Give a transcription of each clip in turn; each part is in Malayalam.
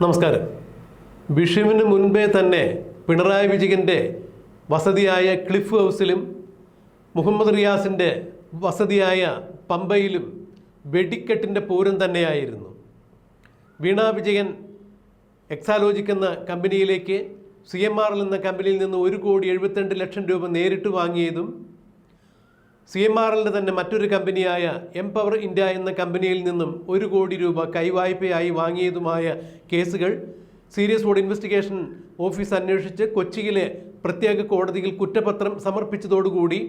നമസ്കാരം. വിഷുവിന് മുൻപേ തന്നെ പിണറായി വിജയന്റെ വസതിയായ ക്ലിഫ് ഹൗസിലും മുഹമ്മദ് റിയാസിന്റെ വസതിയായ പമ്പയിലും വെടിക്കെട്ടിന്റെ പൂരം തന്നെയായിരുന്നു. വീണ വിജയൻ എക്സാലോജിക് എന്ന കമ്പനിയിലേക്ക് സി എം ആർ എന്ന കമ്പനിയിൽ നിന്ന് ഒരു കോടി എഴുപത്തിരണ്ട് ലക്ഷം രൂപ നേരിട്ട് വാങ്ങിയതും സി എം ആർ എല്ലിന്റെ തന്നെ മറ്റൊരു കമ്പനിയായ എംപവർ ഇന്ത്യ എന്ന കമ്പനിയിൽ നിന്നും ഒരു കോടി രൂപ കൈവായ്പയായി വാങ്ങിയതുമായ കേസുകൾ സീരിയസ് ബോർഡ് ഇൻവെസ്റ്റിഗേഷൻ ഓഫീസ് അന്വേഷിച്ച് കൊച്ചിയിലെ പ്രത്യേക കോടതിയിൽ കുറ്റപത്രം സമർപ്പിച്ചതോടുകൂടി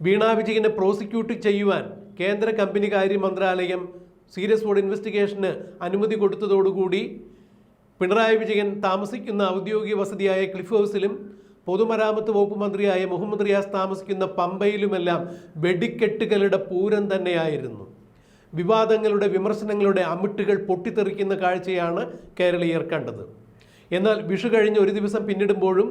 വീണാ വിജയനെ പ്രോസിക്യൂട്ട് ചെയ്യുവാൻ കേന്ദ്ര കമ്പനി കാര്യ മന്ത്രാലയം സീരിയസ് ബോർഡ് ഇൻവെസ്റ്റിഗേഷന് അനുമതി കൊടുത്തതോടുകൂടി പിണറായി വിജയൻ താമസിക്കുന്ന ഔദ്യോഗിക വസതിയായ ക്ലിഫ് ഹൗസിലും പൊതുമരാമത്ത് വകുപ്പ് മന്ത്രിയായ മുഹമ്മദ് റിയാസ് താമസിക്കുന്ന പമ്പയിലുമെല്ലാം വെടിക്കെട്ടുകളുടെ പൂരം തന്നെയായിരുന്നു. വിവാദങ്ങളുടെ വിമർശനങ്ങളുടെ അമിട്ടുകൾ പൊട്ടിത്തെറിക്കുന്ന കാഴ്ചയാണ് കേരളീയർ കണ്ടത്. എന്നാൽ വിഷു കഴിഞ്ഞ് ഒരു ദിവസം പിന്നിടുമ്പോഴും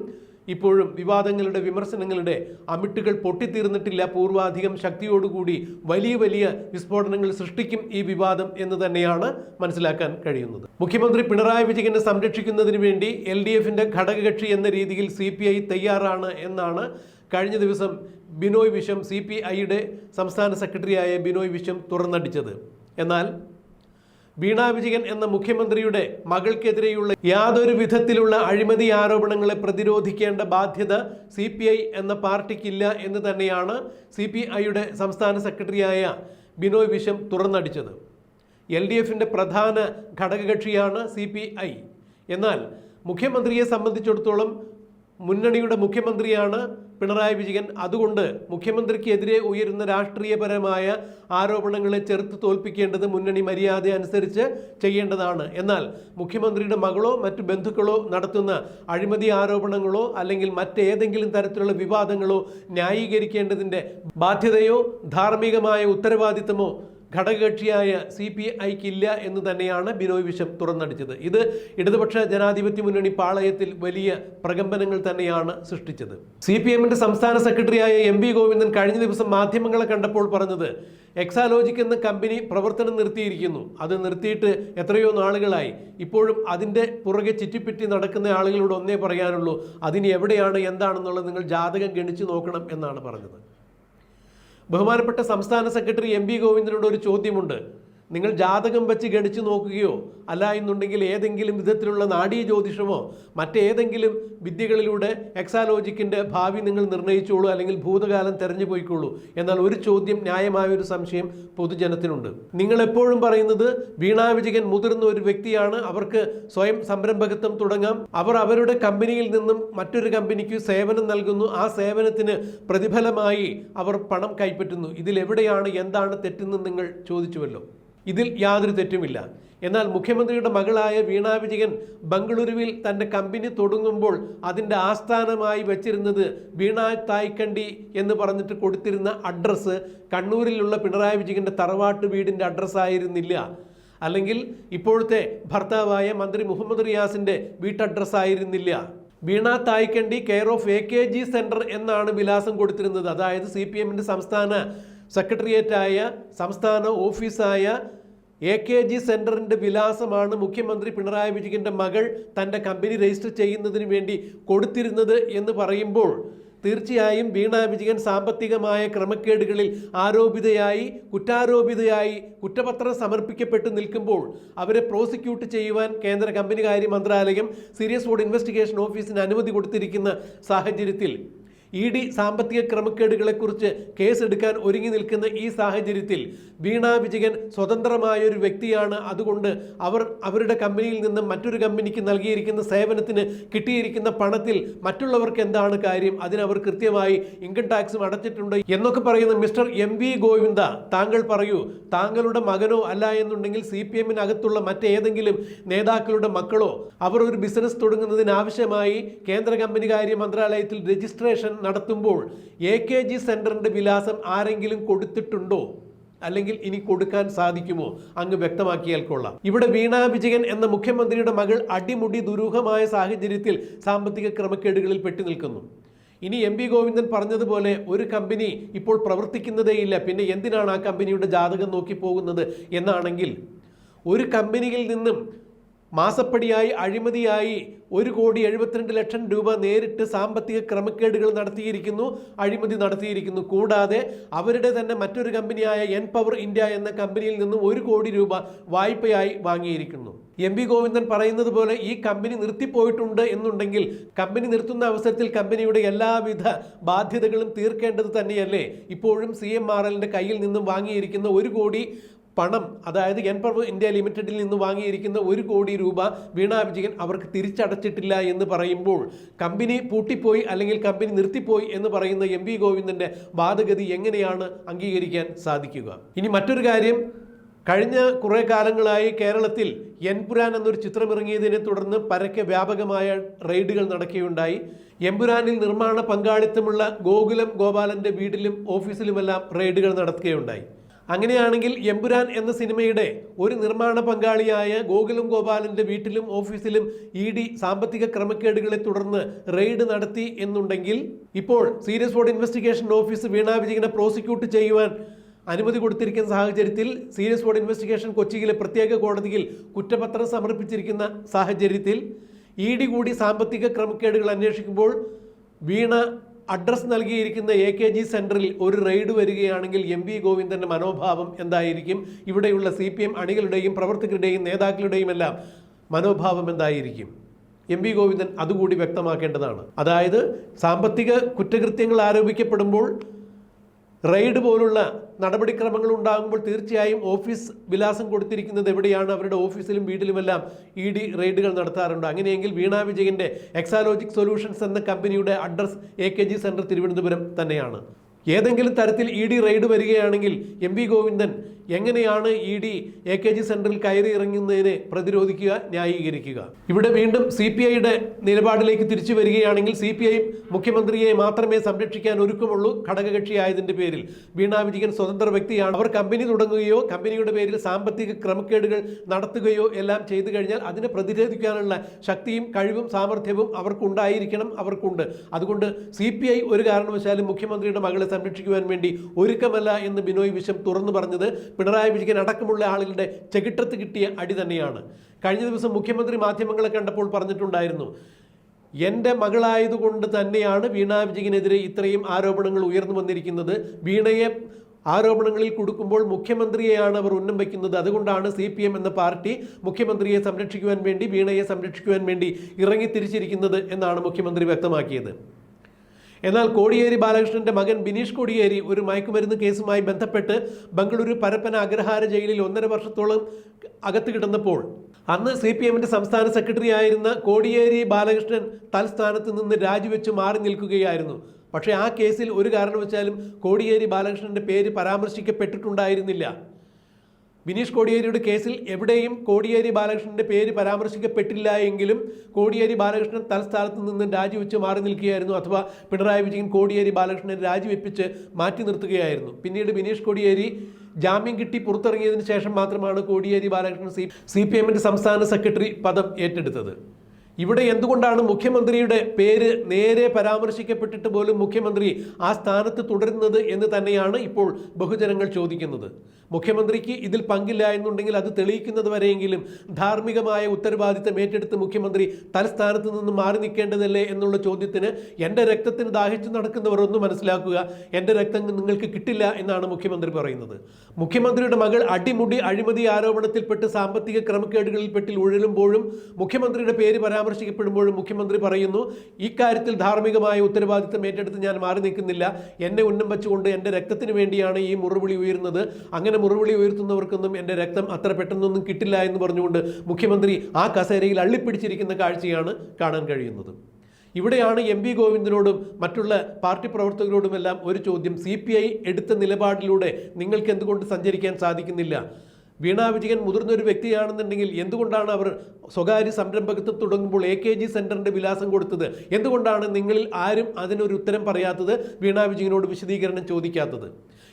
ഇപ്പോഴും വിവാദങ്ങളുടെ വിമർശനങ്ങളുടെ അമിട്ടുകൾ പൊട്ടിത്തീർന്നിട്ടില്ല. പൂർവാധികം ശക്തിയോടുകൂടി വലിയ വലിയ വിസ്ഫോടനങ്ങൾ സൃഷ്ടിക്കും ഈ വിവാദം എന്ന് തന്നെയാണ് മനസ്സിലാക്കാൻ കഴിയുന്നത്. മുഖ്യമന്ത്രി പിണറായി വിജയനെ സംരക്ഷിക്കുന്നതിന് വേണ്ടി എൽ ഡി എഫിന്റെ ഘടകകക്ഷി എന്ന രീതിയിൽ സി പി ഐ തയ്യാറാണ് എന്നാണ് കഴിഞ്ഞ ദിവസം ബിനോയ് വിശ്വം സി പി ഐയുടെ സംസ്ഥാന സെക്രട്ടറിയായ ബിനോയ് വിശ്വം തുറന്നടിച്ചത്. എന്നാൽ വീണ വിജയൻ എന്ന മുഖ്യമന്ത്രിയുടെ മകൾക്കെതിരെയുള്ള യാതൊരു വിധത്തിലുള്ള അഴിമതി ആരോപണങ്ങളെ പ്രതിരോധിക്കേണ്ട ബാധ്യത സി പി ഐ എന്ന പാർട്ടിക്കില്ല എന്ന് തന്നെയാണ് സി പി ഐയുടെ സംസ്ഥാന സെക്രട്ടറിയായ ബിനോയ് വിശ്വം തുറന്നടിച്ചത്. എൽ ഡി എഫിന്റെ പ്രധാന ഘടകകക്ഷിയാണ് സി പി ഐ. എന്നാൽ മുഖ്യമന്ത്രിയെ സംബന്ധിച്ചിടത്തോളം മുന്നണിയുടെ മുഖ്യമന്ത്രിയാണ് പിണറായി വിജയൻ അതുകൊണ്ട് മുഖ്യമന്ത്രിക്കെതിരെ ഉയരുന്ന രാഷ്ട്രീയപരമായ ആരോപണങ്ങളെ ചെറുത്ത് തോൽപ്പിക്കേണ്ടത് മുന്നണി മര്യാദ അനുസരിച്ച് ചെയ്യേണ്ടതാണ്. എന്നാൽ മുഖ്യമന്ത്രിയുടെ മകളോ മറ്റു ബന്ധുക്കളോ നടത്തുന്ന അഴിമതി ആരോപണങ്ങളോ അല്ലെങ്കിൽ മറ്റേതെങ്കിലും തരത്തിലുള്ള വിവാദങ്ങളോ ന്യായീകരിക്കേണ്ടതിന്റെ ബാധ്യതയോ ധാർമ്മികമായ ഉത്തരവാദിത്തമോ ഘടകകക്ഷിയായ സി പി ഐക്കില്ല എന്ന് തന്നെയാണ് ബിനോയ് വിശ്വം തുറന്നടിച്ചത്. ഇത് ഇടതുപക്ഷ ജനാധിപത്യ മുന്നണി പാളയത്തിൽ വലിയ പ്രകമ്പനങ്ങൾ തന്നെയാണ് സൃഷ്ടിച്ചത്. സി പി എമ്മിന്റെ സംസ്ഥാന സെക്രട്ടറിയായ എം വി ഗോവിന്ദൻ കഴിഞ്ഞ ദിവസം മാധ്യമങ്ങളെ കണ്ടപ്പോൾ പറഞ്ഞത് എക്സാലോജിക് എന്ന കമ്പനി പ്രവർത്തനം നിർത്തിയിരിക്കുന്നു. അത് നിർത്തിയിട്ട് എത്രയോ നാളുകളായി. ഇപ്പോഴും അതിന്റെ പുറകെ ചുറ്റിപ്പറ്റി നടക്കുന്ന ആളുകളോട് ഒന്നേ പറയാനുള്ളൂ അതിന് എവിടെയാണ് എന്താണെന്നുള്ളത് നിങ്ങൾ ജാതകം ഗണിച്ചു നോക്കണം എന്നാണ് പറഞ്ഞത്. ബഹുമാനപ്പെട്ട സംസ്ഥാന സെക്രട്ടറി എം വി ഗോവിന്ദനോട് ഒരു ചോദ്യമുണ്ട്. നിങ്ങൾ ജാതകം വെച്ച് ഗണിച്ചു നോക്കുകയോ അല്ല എന്നുണ്ടെങ്കിൽ ഏതെങ്കിലും വിധത്തിലുള്ള നാഡീ ജ്യോതിഷമോ മറ്റേതെങ്കിലും വിദ്യകളിലൂടെ എക്സാലോജിക്കിന്റെ ഭാവി നിങ്ങൾ നിർണയിച്ചോളൂ അല്ലെങ്കിൽ ഭൂതകാലം തെരഞ്ഞു പോയിക്കോളൂ എന്നാൽ ഒരു ചോദ്യം ന്യായമായ ഒരു സംശയം പൊതുജനത്തിനുണ്ട്. നിങ്ങൾ എപ്പോഴും പറയുന്നത് വീണാ മുതിർന്ന ഒരു വ്യക്തിയാണ് അവർക്ക് സ്വയം സംരംഭകത്വം തുടങ്ങാം അവർ അവരുടെ കമ്പനിയിൽ നിന്നും മറ്റൊരു കമ്പനിക്ക് സേവനം നൽകുന്നു ആ സേവനത്തിന് പ്രതിഫലമായി അവർ പണം കൈപ്പറ്റുന്നു. ഇതിലെവിടെയാണ് എന്താണ് തെറ്റെന്ന് നിങ്ങൾ ചോദിച്ചുവല്ലോ. ഇതിൽ യാതൊരു തെറ്റുമില്ല. എന്നാൽ മുഖ്യമന്ത്രിയുടെ മകളായ വീണ വിജയൻ ബംഗളൂരുവിൽ തന്റെ കമ്പനി തുടങ്ങുമ്പോൾ അതിന്റെ ആസ്ഥാനമായി വെച്ചിരുന്നത് വീണ തായ്ക്കണ്ടി എന്ന് പറഞ്ഞിട്ട് കൊടുത്തിരുന്ന അഡ്രസ്സ് കണ്ണൂരിലുള്ള പിണറായി വിജയന്റെ തറവാട്ട് വീടിന്റെ അഡ്രസ്സായിരുന്നില്ല അല്ലെങ്കിൽ ഇപ്പോഴത്തെ ഭർത്താവായ മന്ത്രി മുഹമ്മദ് റിയാസിന്റെ വീട്ടഡ്രസ്സായിരുന്നില്ല Veena Thaikandi care of A K G centre എന്നാണ് വിലാസം കൊടുത്തിരുന്നത്. അതായത് സി പി എമ്മിന്റെ സംസ്ഥാന സെക്രട്ടേറിയറ്റായ സംസ്ഥാന ഓഫീസായ എ കെ ജി സെന്ററിന്റെ വിലാസമാണ് മുഖ്യമന്ത്രി പിണറായി വിജയന്റെ മകൾ തന്റെ കമ്പനി രജിസ്റ്റർ ചെയ്യുന്നതിന് വേണ്ടി കൊടുത്തിരുന്നത് എന്ന് പറയുമ്പോൾ തീർച്ചയായും വീണ വിജയൻ സാമ്പത്തികമായ ക്രമക്കേടുകളിൽ ആരോപിതയായി കുറ്റാരോപിതയായി കുറ്റപത്രം സമർപ്പിക്കപ്പെട്ട് നിൽക്കുമ്പോൾ അവരെ പ്രോസിക്യൂട്ട് ചെയ്യുവാൻ കേന്ദ്ര കമ്പനി കാര്യ മന്ത്രാലയം സീരിയസ് ഫോഡ് ഇൻവെസ്റ്റിഗേഷൻ ഓഫീസിന് അനുമതി കൊടുത്തിരിക്കുന്ന സാഹചര്യത്തിൽ ഇ ഡി സാമ്പത്തിക ക്രമക്കേടുകളെക്കുറിച്ച് കേസെടുക്കാൻ ഒരുങ്ങി നിൽക്കുന്ന ഈ സാഹചര്യത്തിൽ വീണ വിജയൻ സ്വതന്ത്രമായ ഒരു വ്യക്തിയാണ്. അതുകൊണ്ട് അവർ അവരുടെ കമ്പനിയിൽ നിന്ന് മറ്റൊരു കമ്പനിക്ക് നൽകിയിരിക്കുന്ന സേവനത്തിന് കിട്ടിയിരിക്കുന്ന പണത്തിൽ മറ്റുള്ളവർക്ക് എന്താണ് കാര്യം? അതിനവർ കൃത്യമായി ഇൻകം ടാക്സും അടച്ചിട്ടുണ്ട്. എന്നൊക്കെ പറയുന്ന മിസ്റ്റർ എം വി ഗോവിന്ദ താങ്കൾ പറയൂ താങ്കളുടെ മകനോ അല്ല എന്നുണ്ടെങ്കിൽ സി പി എമ്മിനകത്തുള്ള മറ്റേതെങ്കിലും നേതാക്കളുടെ മക്കളോ? അവർ ഒരു ബിസിനസ് തുടങ്ങുന്നതിനാവശ്യമായി കേന്ദ്ര കമ്പനി കാര്യ മന്ത്രാലയത്തിൽ രജിസ്ട്രേഷൻ നടത്തുമ്പോൾ എ കെ ജി സെന്ററിന്റെ വിലാസം ആരെങ്കിലും കൊടുത്തിട്ടുണ്ടോ? അല്ലെങ്കിൽ ഇനി കൊടുക്കാൻ സാധിക്കുമോ? അങ്ങ് വ്യക്തമാക്കിയാൽ കൊള്ളാം. ഇവിടെ വീണ വിജയൻ എന്ന മുഖ്യമന്ത്രിയുടെ മകൾ അടിമുടി ദുരൂഹമായ സാഹചര്യത്തിൽ സാമ്പത്തിക ക്രമക്കേടുകളിൽ പെട്ടു നിൽക്കുന്നു. ഇനി എം പി ഗോവിന്ദൻ പറഞ്ഞതുപോലെ ഒരു കമ്പനി ഇപ്പോൾ പ്രവർത്തിക്കുന്നതേയില്ല പിന്നെ എന്തിനാണ് ആ കമ്പനിയുടെ ജാതകം നോക്കി പോകുന്നത്? എന്നാണെങ്കിൽ ഒരു കമ്പനിയിൽ നിന്നും മാസപ്പടിയായി അഴിമതിയായി ഒരു കോടി എഴുപത്തിരണ്ട് ലക്ഷം രൂപ നേരിട്ട് സാമ്പത്തിക ക്രമക്കേടുകൾ നടത്തിയിരിക്കുന്നു അഴിമതി നടത്തിയിരിക്കുന്നു. കൂടാതെ അവരുടെ തന്നെ മറ്റൊരു കമ്പനിയായ എൻ പവർ ഇന്ത്യ എന്ന കമ്പനിയിൽ നിന്നും ഒരു കോടി രൂപ വായ്പയായി വാങ്ങിയിരിക്കുന്നു. എം വി ഗോവിന്ദൻ പറയുന്നത് പോലെ ഈ കമ്പനി നിർത്തിപ്പോയിട്ടുണ്ട് എന്നുണ്ടെങ്കിൽ കമ്പനി നിർത്തുന്ന അവസരത്തിൽ കമ്പനിയുടെ എല്ലാവിധ ബാധ്യതകളും തീർക്കേണ്ടത് തന്നെയല്ലേ? ഇപ്പോഴും സി എം ആർ എല്ലിന്റെ കയ്യിൽ നിന്നും വാങ്ങിയിരിക്കുന്ന ഒരു കോടി പണം അതായത് എൻപർവ് ഇന്ത്യ ലിമിറ്റഡിൽ നിന്ന് വാങ്ങിയിരിക്കുന്ന ഒരു കോടി രൂപ വീണ വിജയൻ അവർക്ക് തിരിച്ചടച്ചിട്ടില്ല എന്ന് പറയുമ്പോൾ കമ്പനി പൂട്ടിപ്പോയി അല്ലെങ്കിൽ കമ്പനി നിർത്തിപ്പോയി എന്ന് പറയുന്ന എം വി ഗോവിന്ദന്റെ വാദഗതി എങ്ങനെയാണ് അംഗീകരിക്കാൻ സാധിക്കുക? ഇനി മറ്റൊരു കാര്യം കഴിഞ്ഞ കുറേ കാലങ്ങളായി കേരളത്തിൽ എൻപുരാൻ എന്നൊരു ചിത്രം ഇറങ്ങിയതിനെ തുടർന്ന് പരക്കെ വ്യാപകമായ റെയ്ഡുകൾ നടക്കുകയുണ്ടായി. എമ്പുരാനിൽ നിർമ്മാണ പങ്കാളിത്തമുള്ള ഗോകുലം ഗോപാലന്റെ വീട്ടിലും ഓഫീസിലുമെല്ലാം റെയ്ഡുകൾ നടത്തുകയുണ്ടായി അങ്ങനെയാണെങ്കിൽ എമ്പുരാൻ എന്ന സിനിമയുടെ ഒരു നിർമ്മാണ പങ്കാളിയായ ഗോകുലും ഗോപാലന്റെ വീട്ടിലും ഓഫീസിലും ഇ ഡി സാമ്പത്തിക ക്രമക്കേടുകളെ തുടർന്ന് റെയ്ഡ് നടത്തി എന്നുണ്ടെങ്കിൽ ഇപ്പോൾ serious fraud investigation office Veena വിജയനെ പ്രോസിക്യൂട്ട് ചെയ്യുവാൻ അനുമതി കൊടുത്തിരിക്കുന്ന സാഹചര്യത്തിൽ സീരിയസ് ഫോർഡ് ഇൻവെസ്റ്റിഗേഷൻ കൊച്ചിയിലെ പ്രത്യേക കോടതിയിൽ കുറ്റപത്രം സമർപ്പിച്ചിരിക്കുന്ന സാഹചര്യത്തിൽ ഇ ഡി കൂടി സാമ്പത്തിക ക്രമക്കേടുകൾ അന്വേഷിക്കുമ്പോൾ വീണ അഡ്രസ് നൽകിയിരിക്കുന്ന എ കെ ജി സെന്ററിൽ ഒരു റെയ്ഡ് വരികയാണെങ്കിൽ എം വി ഗോവിന്ദന്റെ മനോഭാവം എന്തായിരിക്കും? ഇവിടെയുള്ള സി പി എം അണികളുടെയും പ്രവർത്തകരുടെയും നേതാക്കളുടെയും എല്ലാം മനോഭാവം എന്തായിരിക്കും? എം വി ഗോവിന്ദൻ അതുകൂടി വ്യക്തമാക്കേണ്ടതാണ്. അതായത് സാമ്പത്തിക കുറ്റകൃത്യങ്ങൾ ആരോപിക്കപ്പെടുമ്പോൾ റെയ്ഡ് പോലുള്ള നടപടിക്രമങ്ങൾ ഉണ്ടാകുമ്പോൾ തീർച്ചയായും ഓഫീസ് വിലാസം കൊടുത്തിരിക്കുന്നത് എവിടെയാണ്? അവരുടെ ഓഫീസിലും വീട്ടിലുമെല്ലാം ഇ ഡി റെയ്ഡുകൾ നടത്താറുണ്ട്. അങ്ങനെയെങ്കിൽ വീണ വിജയന്റെ എക്സാലോജിക് സൊല്യൂഷൻസ് എന്ന കമ്പനിയുടെ address A K G Thiruvananthapuram തന്നെയാണ്. ഏതെങ്കിലും തരത്തിൽ ഇ ഡി റെയ്ഡ് വരികയാണെങ്കിൽ എം വി ഗോവിന്ദൻ എങ്ങനെയാണ് E D A K G സെന്ററിൽ കയറി ഇറങ്ങുന്നതിനെ പ്രതിരോധിക്കുക ന്യായീകരിക്കുക? ഇവിടെ വീണ്ടും സി പി ഐയുടെ നിലപാടിലേക്ക് തിരിച്ചു വരികയാണെങ്കിൽ സി പി ഐ മുഖ്യമന്ത്രിയെ മാത്രമേ സംരക്ഷിക്കാൻ ഒരുക്കമുള്ളൂ ഘടകകക്ഷിയായതിന്റെ പേരിൽ. വീണ വിജയൻ സ്വതന്ത്ര വ്യക്തിയാണ്. അവർ കമ്പനി തുടങ്ങുകയോ കമ്പനിയുടെ പേരിൽ സാമ്പത്തിക ക്രമക്കേടുകൾ നടത്തുകയോ എല്ലാം ചെയ്തു കഴിഞ്ഞാൽ അതിനെ പ്രതിരോധിക്കാനുള്ള ശക്തിയും കഴിവും സാമർഥ്യവും അവർക്കുണ്ടായിരിക്കണം അവർക്കുണ്ട്. അതുകൊണ്ട് സി ഒരു കാരണവശാലും മുഖ്യമന്ത്രിയുടെ മകളെ സംരക്ഷിക്കുവാൻ വേണ്ടി ഒരുക്കമല്ല എന്ന് ബിനോയ് വിശ്വം തുറന്നു പറഞ്ഞത് പിണറായി വിജയൻ അടക്കമുള്ള ആളുകളുടെ ചെകിട്ടത്ത് കിട്ടിയ അടി തന്നെയാണ്. കഴിഞ്ഞ ദിവസം മുഖ്യമന്ത്രി മാധ്യമങ്ങളെ കണ്ടപ്പോൾ പറഞ്ഞിട്ടുണ്ടായിരുന്നു എന്റെ മകളായതുകൊണ്ട് തന്നെയാണ് വീണ വിജയനെതിരെ ഇത്രയും ആരോപണങ്ങൾ ഉയർന്നു വന്നിരിക്കുന്നത്. വീണയെ ആരോപണങ്ങളിൽ കൊടുക്കുമ്പോൾ മുഖ്യമന്ത്രിയെയാണ് അവർ ഉന്നം വയ്ക്കുന്നത്. അതുകൊണ്ടാണ് സി പി എം എന്ന പാർട്ടി മുഖ്യമന്ത്രിയെ സംരക്ഷിക്കുവാൻ വേണ്ടി വീണയെ സംരക്ഷിക്കുവാൻ വേണ്ടി ഇറങ്ങി തിരിച്ചിരിക്കുന്നത് എന്നാണ് മുഖ്യമന്ത്രി വ്യക്തമാക്കിയത്. എന്നാൽ കോടിയേരി ബാലകൃഷ്ണന്റെ മകൻ ബിനീഷ് കോടിയേരി ഒരു മയക്കുമരുന്ന് കേസുമായി ബന്ധപ്പെട്ട് ബംഗളൂരു പരപ്പന അഗ്രഹാര ജയിലിൽ ഒന്നര വർഷത്തോളം അകത്ത് കിടന്നപ്പോൾ അന്ന് സി പി എമ്മിന്റെ സംസ്ഥാന സെക്രട്ടറി ആയിരുന്ന കോടിയേരി ബാലകൃഷ്ണൻ തൽസ്ഥാനത്ത് നിന്ന് രാജിവെച്ച് മാറി നിൽക്കുകയായിരുന്നു. പക്ഷേ ആ കേസിൽ ഒരു കാരണവശാലും കോടിയേരി ബാലകൃഷ്ണന്റെ പേര് പരാമർശിക്കപ്പെട്ടിട്ടുണ്ടായിരുന്നില്ല. ബിനീഷ് കോടിയേരിയുടെ കേസിൽ എവിടെയും കോടിയേരി ബാലകൃഷ്ണന്റെ പേര് പരാമർശിക്കപ്പെട്ടില്ല എങ്കിലും കോടിയേരി ബാലകൃഷ്ണൻ തൽസ്ഥാനത്ത് നിന്ന് രാജിവെച്ച് മാറി നിൽക്കുകയായിരുന്നു അഥവാ പിണറായി വിജയൻ കോടിയേരി ബാലകൃഷ്ണനെ രാജിവെപ്പിച്ച് മാറ്റി നിർത്തുകയായിരുന്നു. പിന്നീട് ബിനീഷ് കോടിയേരി ജാമ്യം കിട്ടി പുറത്തിറങ്ങിയതിന് ശേഷം മാത്രമാണ് Kodiyeri Balakrishnan C C P സംസ്ഥാന സെക്രട്ടറി പദം ഏറ്റെടുത്തത്. ഇവിടെ എന്തുകൊണ്ടാണ് മുഖ്യമന്ത്രിയുടെ പേര് നേരെ പരാമർശിക്കപ്പെട്ടിട്ട് പോലും മുഖ്യമന്ത്രി ആ സ്ഥാനത്ത് തുടരുന്നത് എന്ന് തന്നെയാണ് ഇപ്പോൾ ബഹുജനങ്ങൾ ചോദിക്കുന്നത്. മുഖ്യമന്ത്രിക്ക് ഇതിൽ പങ്കില്ല എന്നുണ്ടെങ്കിൽ അത് തെളിയിക്കുന്നത് വരെയെങ്കിലും ധാർമ്മികമായ ഉത്തരവാദിത്തം ഏറ്റെടുത്ത് മുഖ്യമന്ത്രി തലസ്ഥാനത്ത് നിന്ന് മാറി നിൽക്കേണ്ടതല്ലേ എന്നുള്ള ചോദ്യത്തിന് എന്റെ രക്തത്തിന് ദാഹിച്ചു നടക്കുന്നവർ ഒന്ന് മനസ്സിലാക്കുക എന്റെ രക്തം നിങ്ങൾക്ക് കിട്ടില്ല എന്നാണ് മുഖ്യമന്ത്രി പറയുന്നത്. മുഖ്യമന്ത്രിയുടെ മകൾ അടിമുടി അഴിമതി ആരോപണത്തിൽപ്പെട്ട് സാമ്പത്തിക ക്രമക്കേടുകളിൽപ്പെട്ടിൽ ഉഴലുമ്പോഴും മുഖ്യമന്ത്രിയുടെ പേര് പരാമർശിക്കപ്പെടുമ്പോഴും മുഖ്യമന്ത്രി പറയുന്നു ഇക്കാര്യത്തിൽ ധാർമ്മികമായ ഉത്തരവാദിത്തം ഏറ്റെടുത്ത് ഞാൻ മാറി നിൽക്കുന്നില്ല. എന്നെ ഉന്നം വെച്ചുകൊണ്ട് എന്റെ രക്തത്തിന് വേണ്ടിയാണ് ഈ മുറിവിളി ഉയരുന്നത്. അങ്ങനെ മുറിവിളി ഉയർത്തുന്നവർക്കൊന്നും എന്റെ രക്തം അത്ര പെട്ടെന്നൊന്നും കിട്ടില്ല എന്ന് പറഞ്ഞുകൊണ്ട് മുഖ്യമന്ത്രി ആ കസേരയിൽ അള്ളിപ്പിടിച്ചിരിക്കുന്ന കാഴ്ചയാണ് കാണാൻ കഴിയുന്നത്. ഇവിടെയാണ് എം വി ഗോവിന്ദനോടും മറ്റുള്ള പാർട്ടി പ്രവർത്തകരോടുമെല്ലാം ഒരു ചോദ്യം. സി പി ഐ എടുത്ത നിലപാടിലൂടെ നിങ്ങൾക്ക് എന്തുകൊണ്ട് സഞ്ചരിക്കാൻ സാധിക്കുന്നില്ല? വീണ വിജയൻ മുതിർന്ന ഒരു വ്യക്തിയാണെന്നുണ്ടെങ്കിൽ എന്തുകൊണ്ടാണ് അവർ സ്വകാര്യ സംരംഭകത്വം തുടങ്ങുമ്പോൾ എ കെ ജി സെന്ററിന്റെ വിലാസം കൊടുത്തത്? എന്തുകൊണ്ടാണ് നിങ്ങളിൽ ആരും അതിനൊരു ഉത്തരം പറയാത്തത്? വീണ വിജയനോട് വിശദീകരണം ചോദിക്കാത്തത്.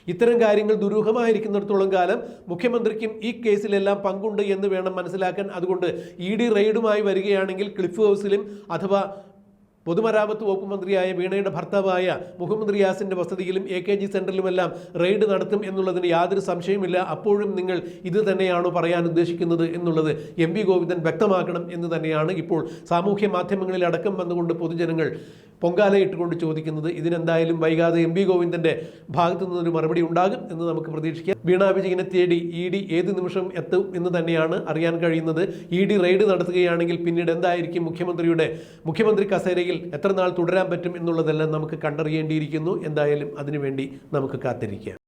ഇത്തരം കാര്യങ്ങൾ ദുരൂഹമായിരിക്കുന്നിടത്തോളം കാലം മുഖ്യമന്ത്രിക്കും ഈ കേസിലെല്ലാം പങ്കുണ്ട് എന്ന് വേണം മനസ്സിലാക്കാൻ. അതുകൊണ്ട് ഇ ഡി റെയ്ഡുമായി വരികയാണെങ്കിൽ ക്ലിഫ് ഹൗസിലും അഥവാ പൊതുമരാമത്ത് വകുപ്പ് മന്ത്രിയായ വീണയുടെ ഭർത്താവായ മുഹമ്മദ് റിയാസിന്റെ വസതിയിലും എ കെ ജി സെന്ററിലുമെല്ലാം റെയ്ഡ് നടത്തും എന്നുള്ളതിന് യാതൊരു സംശയമില്ല അപ്പോഴും നിങ്ങൾ ഇത് തന്നെയാണോ പറയാൻ ഉദ്ദേശിക്കുന്നത് എന്നുള്ളത് എം വി ഗോവിന്ദൻ വ്യക്തമാക്കണം എന്ന് തന്നെയാണ് ഇപ്പോൾ സാമൂഹ്യ മാധ്യമങ്ങളിൽ അടക്കം വന്നുകൊണ്ട് പൊതുജനങ്ങൾ പൊങ്കാലയിട്ടുകൊണ്ട് ചോദിക്കുന്നത് ഇതിനെന്തായാലും വൈകാതെ എം വി ഗോവിന്ദന്റെ ഭാഗത്തു നിന്നൊരു മറുപടി ഉണ്ടാകും എന്ന് നമുക്ക് പ്രതീക്ഷിക്കാം. വീണാ വിജയനെ തേടി ഇ ഡി ഏത് നിമിഷം എത്തും എന്ന് തന്നെയാണ് അറിയാൻ കഴിയുന്നത്. ഇ ഡി റെയ്ഡ് നടത്തുകയാണെങ്കിൽ പിന്നീട് എന്തായിരിക്കും മുഖ്യമന്ത്രിയുടെ മുഖ്യമന്ത്രി കസേരയിൽ എത്ര നാൾ തുടരാൻ പറ്റും എന്നുള്ളതെല്ലാം നമുക്ക് കണ്ടറിയേണ്ടിയിരിക്കുന്നു. എന്തായാലും അതിനുവേണ്ടി നമുക്ക് കാത്തിരിക്കാം.